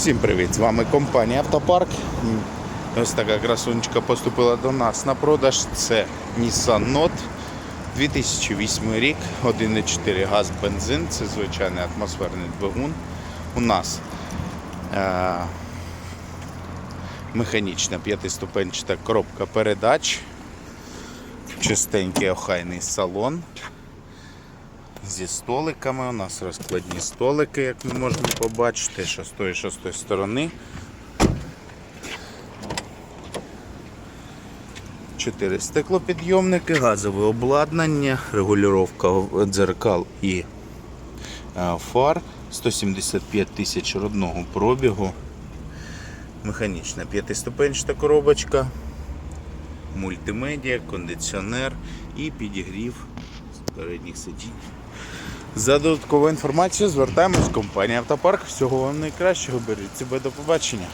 Всім привіт! З вами компанія Автопарк. Ось така красунечка поступила до нас на продаж. Це Nissan Note 2008 рік, 1,4 газ бензин, це звичайний атмосферний двигун. У нас е- механічна п'ятиступенчата коробка передач, чистенький охайний салон. Зі столиками. У нас розкладні столики, як ми можемо побачити, що з тої, що з тої сторони. Чотири стеклопідйомники, газове обладнання, регулювання дзеркал і е, фар, 175 тисяч родного пробігу, механічна п'ятиступенчата коробочка, мультимедіа, кондиціонер і підігрів передніх сидінь. За додаткову інформацію звертаємось в компанію Автопарк. Всього вам найкращого. Беріть себе до побачення.